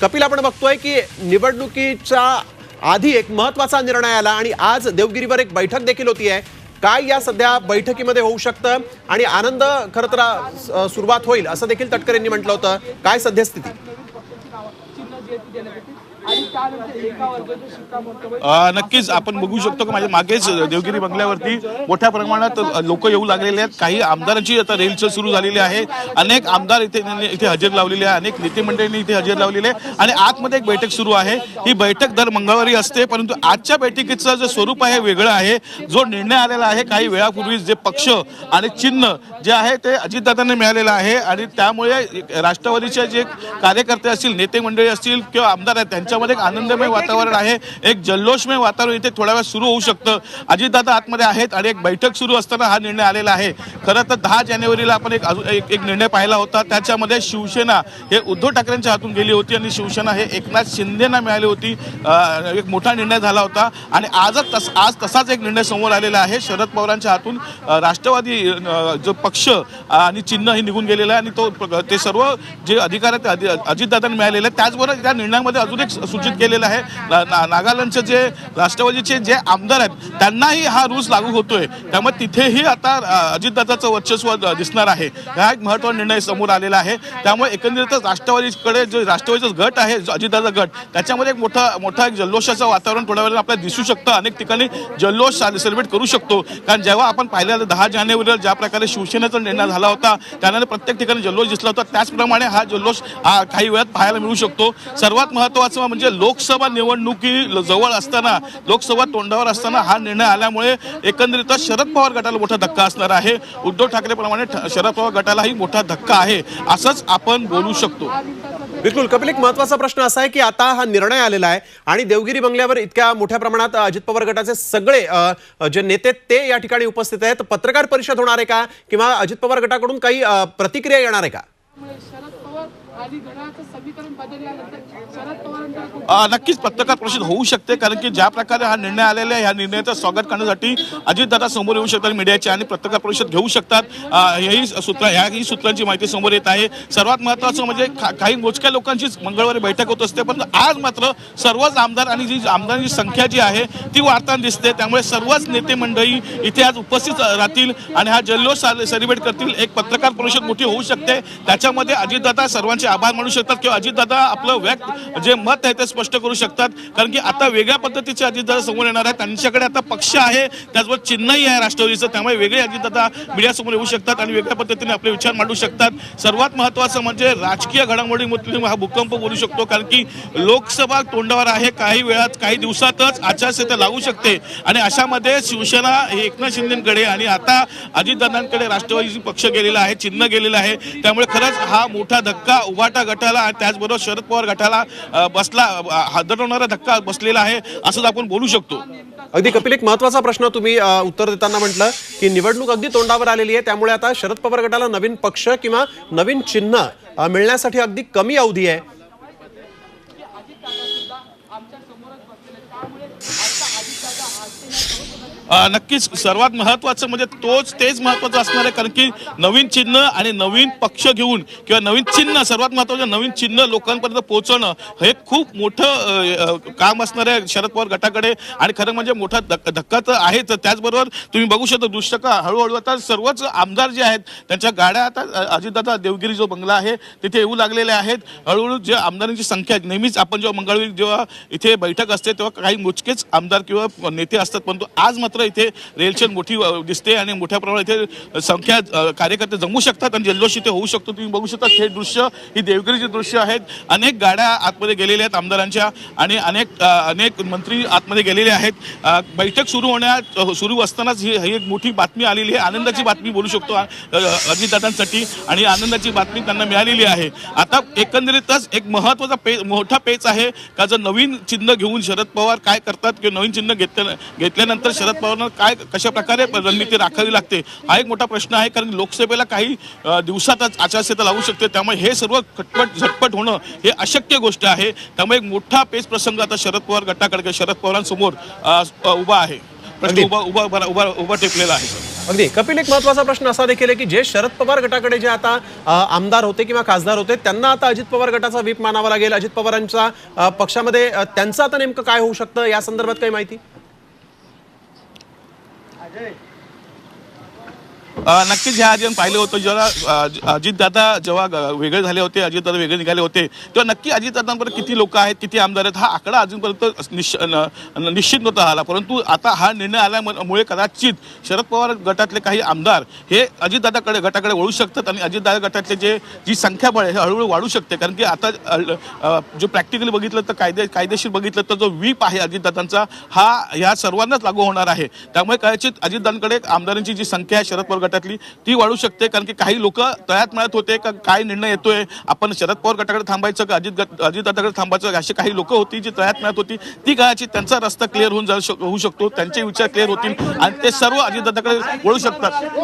कपिल आपण बघतोय की निवडणुकीच्या आधी एक महत्त्वाचा निर्णय आला आणि आज देवगिरीवर एक बैठक देखील होती आहे काय या सध्या बैठकीमध्ये होऊ शकतं आणि आनंद खरं तर सुरुवात होईल असं देखील तटकरेंनी म्हटलं होतं. काय सद्यस्थिती नक्कीच आपण बघू शकतो की माझ्या मागेच देवगिरी बंगल्यावरती मोठ्या प्रमाणात लोक येऊ लागलेले आहेत. काही आमदारांची आता रेलचं सुरू झालेली आहे. अनेक आमदार इथे इथे हजेर लावलेले आहे. अनेक नेते मंडळींनी इथे हजेर लावलेली आहे. आणि आतमध्ये एक बैठक सुरू आहे. ही बैठक दर मंगळवारी असते परंतु आजच्या बैठकीचं जे स्वरूप आहे वेगळं आहे. जो निर्णय आलेला आहे काही वेळापूर्वी जे पक्ष आणि चिन्ह जे आहे ते अजितदादांना मिळालेलं आहे. आणि त्यामुळे राष्ट्रवादीचे जे कार्यकर्ते असतील नेते मंडळी असतील किंवा आमदार आहेत त्यांच्या त्यांच्यामध्ये एक आनंदमय वातावरण आहे एक जल्लोषमय वातावरण इथे थोड्या वेळ सुरू होऊ शकतं. अजितदादा आतमध्ये आहेत आणि एक बैठक सुरू असताना हा निर्णय आलेला आहे. खरं तर दहा जानेवारीला आपण एक अजून एक एक निर्णय पाहिला होता. त्याच्यामध्ये शिवसेना हे उद्धव ठाकरेंच्या हातून गेली होती आणि शिवसेना हे एकनाथ शिंदेना मिळाली होती. एक मोठा निर्णय झाला होता. आणि आजच तस आज तसाच एक निर्णय समोर आलेला आहे. शरद पवारांच्या हातून राष्ट्रवादी जो पक्ष आणि चिन्ह हे निघून गेलेलं आहे आणि तो ते सर्व जे अधिकार आहेत ते अधि- मिळालेले आहेत. त्याचबरोबर त्या निर्णयामध्ये अजून एक सूचित केलेलं आहे. ना- नागालँडचे जे राष्ट्रवादीचे जे आमदार आहेत त्यांनाही हा रूल्स लागू होतोय. त्यामुळे तिथेही आता अजितदादाचं वर्चस्व दिसणार आहे. हा एक महत्त्वाचा निर्णय समोर आलेला आहे. त्यामुळे एकंदरीतच राष्ट्रवादीकडे जो राष्ट्रवादीचा गट आहे जो अजितदादा गट त्याच्यामध्ये एक मोठा मोठा एक जल्लोषाचं वातावरण थोड्या वेळेला आपल्याला दिसू शकतं. अनेक ठिकाणी जल्लोष सेलिब्रेट करू शकतो. कारण जेव्हा आपण पाहिलं दहा जानेवारीला ज्या प्रकारे शिवसेनेचा निर्णय झाला होता. त्यानंतर प्रत्येक ठिकाणी जल्लोष दिसला होता. त्याचप्रमाणे हा जल्लोष हा काही वेळात पाहायला मिळू शकतो. सर्वात महत्त्वाचं म्हणजे लोकसभा निवडणुकी जवळ असताना लोकसभा तोंडावर असताना हा निर्णय आल्यामुळे एकंदरीतच शरद पवार गटाला मोठा धक्का असणार आहे. उद्धव ठाकरेप्रमाणे ठ- शरद पवार गटालाही मोठा धक्का आहे. असंच आपण बोलू शकतो. बिलकुल. कपिल एक महत्त्वाचा प्रश्न असा आहे की आता हा निर्णय आलेला आहे आणि देवगिरी बंगल्यावर इतक्या मोठ्या प्रमाणात अजित पवार गटाचे सगळे जे नेते ते या ठिकाणी उपस्थित आहेत. पत्रकार परिषद होणार आहे का? किंवा अजित पवार गटाकडून काही प्रतिक्रिया येणार आहे का? नक्कीच पत्रकार परिषद होऊ शकते कारण की ज्या प्रकारे हा निर्णय आलेला आहे ह्या निर्णयाचं स्वागत करण्यासाठी अजितदादा समोर येऊ शकतात मीडियाचे आणि पत्रकार परिषद घेऊ शकतात. हेही सूत्र ह्याही सूत्रांची माहिती समोर येत आहे. सर्वात महत्त्वाचं म्हणजे काही मोजक्या लोकांचीच मंगळवारी बैठक होत असते पण आज मात्र सर्वच आमदार आणि जी आमदारांची संख्या जी आहे ती वाढताना दिसते. त्यामुळे सर्वच नेते मंडळी इथे आज उपस्थित राहतील आणि हा जल्लोष सेलिब्रेट करतील. एक पत्रकार परिषद मोठी होऊ शकते. त्याच्यामध्ये अजितदादा सर्वांचे आभार मानू शकतात किंवा अजितदादा आपलं व्यक्त जे मत आहे ते स्पष्ट करू शकतात. कारण की आता वेगळ्या पद्धतीचे अजितदादा समोर येणार आहेत. त्यांच्याकडे आता पक्ष आहे. त्याचबरोबर चिन्हही आहे राष्ट्रवादीचं. त्यामुळे वेगळे अजितदादा मीडियासमोर येऊ शकतात आणि वेगळ्या पद्धतीने आपले विचार मांडू शकतात. सर्वात महत्त्वाचं म्हणजे राजकीय घडामोडीमधून हा भूकंप बोलू शकतो. कारण की लोकसभा तोंडावर आहे. काही वेळात काही दिवसातच आचारसंहिता लागू शकते. आणि अशामध्ये शिवसेना हे एकनाथ शिंदेकडे आणि आता अजितदादांकडे राष्ट्रवादी पक्ष गेलेला आहे चिन्ह गेलेलं आहे. त्यामुळे खरंच हा मोठा धक्का उभाटा गटाला आणि त्याचबरोबर शरद पवार गटाला बसला हादरवणारा धक्का बसलेला आहे असंच आपण बोलू शकतो. अगदी कपिल एक महत्त्वाचा प्रश्न तुम्ही उत्तर देताना म्हटलं की निवडणूक अगदी तोंडावर आलेली आहे. त्यामुळे आता शरद पवार गटाला नवीन पक्ष किंवा नवीन चिन्ह मिळण्यासाठी अगदी कमी अवधी आहे आमच्या समोरच बसलेले त्यामुळे आता अजितदादा आज अ, नक्कीच सर्वात महत्वाचं म्हणजे तोच तेच महत्वाचं असणार आहे कारण की नवीन चिन्ह आणि नवीन पक्ष घेऊन किंवा नवीन चिन्ह सर्वात महत्वाचं म्हणजे नवीन चिन्ह लोकांपर्यंत पोहोचवणं हे खूप मोठं काम असणार आहे शरद पवार गटाकडे. आणि खरं म्हणजे मोठा धक्का धक्का तर आहेच. त्याचबरोबर तुम्ही बघू शकता दृश्य हळूहळू आता सर्वच आमदार जे आहेत त्यांच्या गाड्या आता अजितदादा देवगिरी जो बंगला आहे तिथे येऊ लागलेले आहेत. हळूहळू जे आमदारांची संख्या नेहमीच आपण जेव्हा मंगळवारी जेव्हा इथे बैठक असते तेव्हा काही मोजकेच आमदार किंवा नेते असतात परंतु आज मात्र इथे रेलचेल मोठी दिसते आणि मोठ्या प्रमाणात इथे संख्या कार्यकर्ते जमू शकतात आणि जल्लोष इथे होऊ शकतो. तुम्ही बघू शकता हे दृश्य ही देवगिरीची दृश्य आहेत. अनेक गाड्या आतमध्ये गेलेल्या आहेत आमदारांच्या आणि अनेक अनेक मंत्री आतमध्ये गेलेले आहेत. बैठक सुरू होण्यात सुरू असतानाच ही ही एक मोठी बातमी आलेली आहे. आनंदाची बातमी बोलू शकतो अजितदादांसाठी आणि आनंदाची बातमी त्यांना मिळालेली आहे. आता एकंदरीतच एक महत्त्वाचा पे मोठा पेच आहे का जर नवीन चिन्ह घेऊन शरद पवार काय करतात किंवा नवीन चिन्ह घेतल्या घेतल्यानंतर शरद पवार पवारांना काय कशा प्रकारे रणनीती राखावी लागते हा एक मोठा प्रश्न आहे. कारण लोकसभेला काही दिवसातच आचारसंहिता लागू शकते. त्यामुळे हे सर्व खटपट झटपट होणं हे अशक्य गोष्ट आहे. त्यामुळे एक मोठा पेच प्रसंग आता शरद पवार गटाकडे शरद पवारांसमोर उभा आहे. प्रश्न उभा उभा उभा उभा उभा टेकलेला आहे. अगदी. कपिल एक महत्त्वाचा प्रश्न असा देखील आहे की जे शरद पवार गटाकडे जे आता आमदार होते किंवा खासदार होते त्यांना आता अजित पवार गटाचा व्हीप मानावा लागेल. अजित पवारांच्या अ, पक्षामध्ये त्यांचं आता नेमकं काय होऊ शकतं या संदर्भात काही माहिती? Hey. नक्कीच ह्या आधी आपण पाहिलं होतं. जेव्हा अजितदादा जेव्हा ग- वेगळे झाले होते अजितदादा वेगळे निघाले होते तेव्हा नक्की अजितदादांपर्यंत किती लोक आहेत किती आमदार आहेत हा आकडा अजूनपर्यंत निश्चित नव्हता आला. परंतु आता हा निर्णय आल्यामुळे कदाचित शरद पवार गटातले काही आमदार हे अजितदादाकडे गटाकडे वळू शकतात आणि अजितदादा गटातले जे जी संख्याबळ आहे हे हळूहळू वाढू शकते. कारण की आता जो प्रॅक्टिकली बघितलं तर कायदे कायदेशीर बघितलं तर जो वीप आहे अजितदादांचा हा ह्या सर्वांनाच लागू होणार आहे. त्यामुळे कदाचित अजितदादांकडे आमदारांची जी संख्या आहे शरद पवार गटातली ती वाढू शकते. कारण की काही लोक तयात मिळत होते का काय निर्णय येतोय आपण शरद पवार गटाकडे थांबायचं का अजित गट अजितदादाकडे थांबायचं अशी काही लोक होती जी तयात मिळत होती ती काळाची त्यांचा रस्ता क्लिअर होऊन जाऊ शक- होऊ शकतो त्यांचे विचार क्लिअर होतील आणि ते सर्व अजितदादाकडे वळू शकतात.